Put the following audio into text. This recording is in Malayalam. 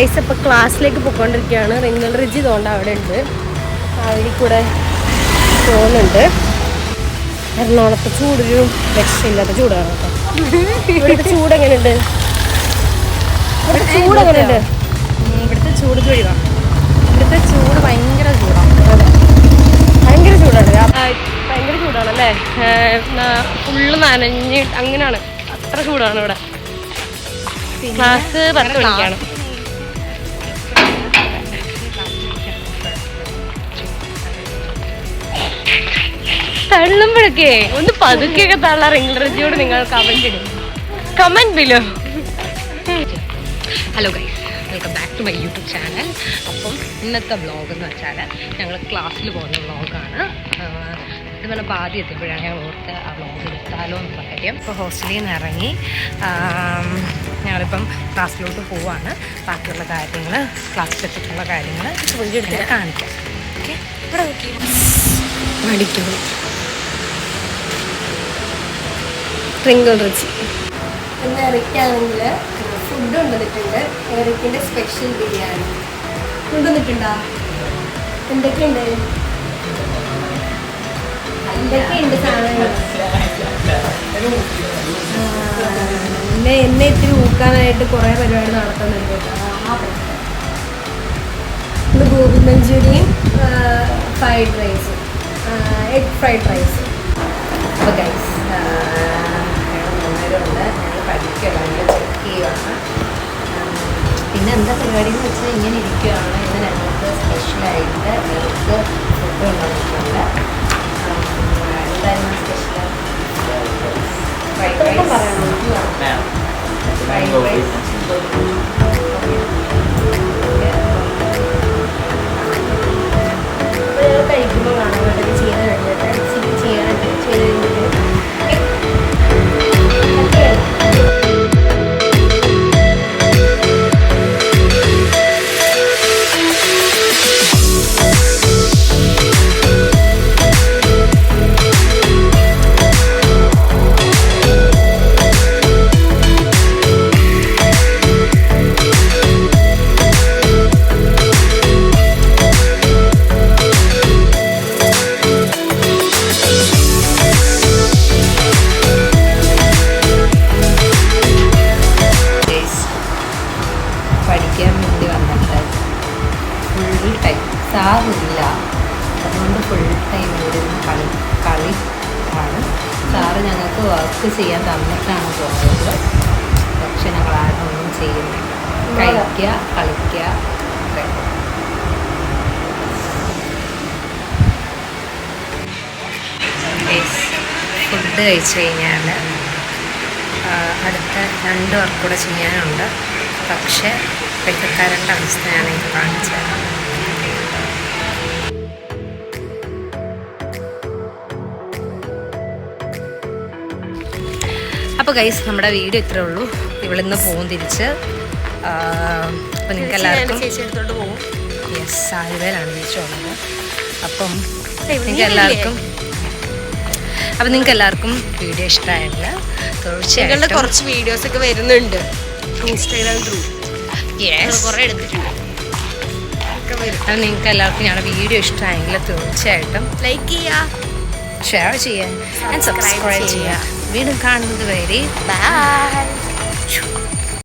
ഐസ് ഇപ്പൊ ക്ലാസ്സിലേക്ക് പോയിക്കൊണ്ടിരിക്കുകയാണ്. റിംഗൽ റിജ് ഇതുകൊണ്ട് അവിടെ ഉണ്ട്. അവിടെ കൂടെ പോകുന്നുണ്ട്. എറണാകുളത്ത് ചൂടൊരു രക്ഷയില്ലാത്ത ചൂടാണ് കേട്ടോ. ഇവിടുത്തെ ചൂട് എങ്ങനെയുണ്ട്? ഇവിടുത്തെ ചൂട് എങ്ങനെയുണ്ട്? ഇവിടുത്തെ ചൂട് തൊഴിവാ ഇവിടുത്തെ ചൂട് ഭയങ്കര ചൂടാണ് ഭയങ്കര ചൂടാണ്. ഭയങ്കര ചൂടാണ് അല്ലേ ഫുള്ള് നനഞ്ഞ് അങ്ങനെയാണ്. അത്ര ചൂടാണ് ഇവിടെ. ക്ലാസ് പത്ത് മണിക്കാണ്. തള്ളുമ്പോഴൊക്കെ ഒന്ന് പതുക്കെയൊക്കെ തള്ളാറ്. ഇംഗ്ലീഷിയോട് നിങ്ങൾ കമന്റ് ഇടും. Comment below hello guys welcome back to my YouTube channel അപ്പം ഇന്നത്തെ വ്ളോഗ് എന്ന് വെച്ചാൽ ഞങ്ങൾ ക്ലാസ്സിൽ പോകുന്ന വ്ളോഗാണ് ഇത് പറഞ്ഞപ്പോൾ ആദ്യം എത്തിയപ്പോഴാണ് ഞങ്ങൾ ഓർത്ത് ആ വ്ളോഗ് എടുത്താലോ എന്നുള്ള കാര്യം. ഇപ്പോൾ ഹോസ്റ്റലിൽ നിന്ന് ഇറങ്ങി ഞങ്ങളിപ്പം ക്ലാസ്സിലോട്ട് പോവാണ്. ബാക്കിയുള്ള കാര്യങ്ങൾ ക്ലാസ്സിലെത്തിയിട്ടുള്ള കാര്യങ്ങൾ കാണിക്കാം. ഓക്കെ? ഇവിടെ നോക്കി മടിക്കുന്നു ട്രിങ്കിൾ റിച്ച് ഇന്ന് എറിക്കാണെങ്കിൽ ഫുഡ് കൊണ്ടുവന്നിട്ടുണ്ട്. എറിക്കിന്റെ സ്പെഷ്യൽ ബിരിയാണി. കൊണ്ടുവന്നിട്ടുണ്ടോ? എന്തൊക്കെയുണ്ട്? എന്തൊക്കെയുണ്ട് സാധനങ്ങൾ? എന്നെ എന്നെ ഇത്തിരി ഊക്കാനായിട്ട് കുറേ പരിപാടി നടത്തുന്നുണ്ട് ഗോപി ഇന്ന് ഗോബി മഞ്ചൂരിയൻ ഫ്രൈഡ് റൈസും എഗ് ഫ്രൈഡ് റൈസ് ഇങ്ങനെ ഇരിക്കുകയാണ്. ഇന്ന് ഞങ്ങൾക്ക് സ്പെഷ്യലായിട്ട് ഞങ്ങൾക്ക് ഫുഡ് ഉണ്ടാക്കിയിട്ടുണ്ട്. എന്തായിരുന്നു സ്പെഷ്യൽ സാറില്ല. അതുകൊണ്ട് ഫുൾ ടൈം ഇവിടെ കളി കളി ആണ്. സാറ് ഞങ്ങൾക്ക് വർക്ക് ചെയ്യാൻ തന്നിട്ടാണ് പോകുന്നത് പക്ഷെ ഞങ്ങൾ ഒന്നും ചെയ്യുന്നില്ല. കഴിക്കുക കളിക്കുക ഫുഡ് കഴിച്ചു കഴിഞ്ഞാൽ അടുത്ത രണ്ട് വർക്ക് കൂടെ ചെയ്യാനുണ്ട്. പക്ഷേ ഇപ്പോഴത്തെ കരണ്ട് അവസ്ഥ ഞാൻ ഇത് കാണിച്ചു അപ്പോൾ ഗൈസ് നമ്മുടെ വീഡിയോ ഇത്രേ ഉള്ളൂ. ഇവിടെ നിന്ന് പോകും തിരിച്ച് അപ്പോൾ നിങ്ങൾക്ക് എല്ലാവർക്കും യെസ് ആലുവയിലാണ് തിരിച്ചുള്ളത് അപ്പം നിങ്ങൾക്ക് എല്ലാവർക്കും അപ്പം നിങ്ങൾക്ക് എല്ലാവർക്കും വീഡിയോ ഇഷ്ടമായില്ല ഞങ്ങളുടെ തീർച്ചയായിട്ടും കുറച്ച് വീഡിയോസ് ഒക്കെ വരുന്നുണ്ട്. ഇൻസ്റ്റാഗ്രാം ത്രൂ കുറേ എടുത്തിട്ടുണ്ട്. അപ്പം നിങ്ങൾക്ക് എല്ലാവർക്കും ഞങ്ങളുടെ വീഡിയോ ഇഷ്ടമായെങ്കിൽ തീർച്ചയായിട്ടും ലൈക്ക് ചെയ്യുക ഷെയർ ചെയ്യാൻ Subscribe സബ്സ്ക്രൈബ് ചെയ്യുക. ചെയ്യുക വീണ്ടും കാണുന്നത് വരെ ബൈ